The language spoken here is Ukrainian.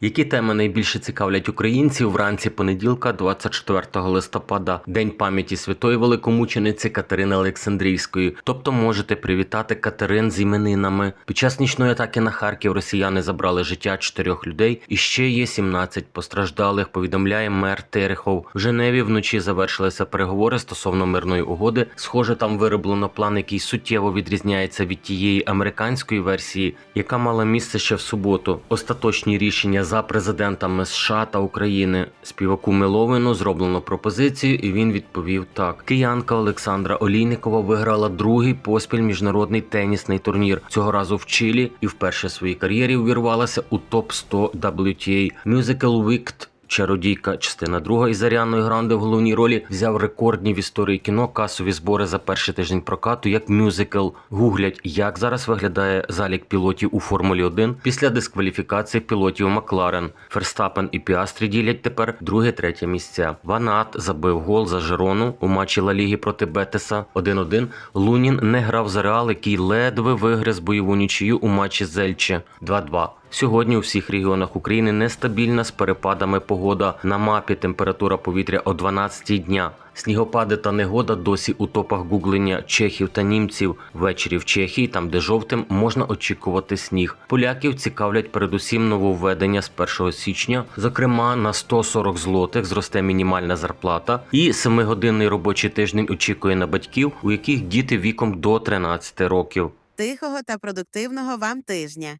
Які теми найбільше цікавлять українців вранці понеділка, 24 листопада, День пам'яті святої великомучениці Катерини Олександрійської. Тобто можете привітати Катерин з іменинами. Під час нічної атаки на Харків росіяни забрали життя чотирьох людей, і ще є 17 постраждалих. Повідомляє мер Терехов. В Женеві вночі завершилися переговори стосовно мирної угоди. Схоже, там вироблено план, який суттєво відрізняється від тієї американської версії, яка мала місце ще в суботу. Остаточні рішення за президентами США та України. Співаку Миловину зроблено пропозицію, і він відповів так. Киянка Олександра Олійникова виграла другий поспіль міжнародний тенісний турнір цього разу в Чилі і вперше в своїй кар'єрі увірвалася у топ 100 WTA. Musical Wicked Чародійка, частина друга із Аріаною Гранде в головній ролі взяв рекордні в історії кіно касові збори за перший тиждень прокату як мюзикл. Гуглять, як зараз виглядає залік пілотів у Формулі 1 після дискваліфікації пілотів Макларен. Ферстапен і Піастрі ділять тепер друге-третє місця. Ванат забив гол за Жерону у матчі Ла Ліги проти Бетеса 1-1. Лунін не грав за Реал, який ледве вигриз бойову нічию у матчі з Ельче 2-2. Сьогодні у всіх регіонах України нестабільна з перепадами погода. На мапі температура повітря о 12 дня. Снігопади та негода досі у топах гуглення чехів та німців. Ввечері в Чехії, там де жовтим, можна очікувати сніг. Поляків цікавлять передусім нововведення з 1 січня. Зокрема, на 140 злотих зросте мінімальна зарплата, і 7-годинний робочий тиждень очікує на батьків, у яких діти віком до 13 років. Тихого та продуктивного вам тижня.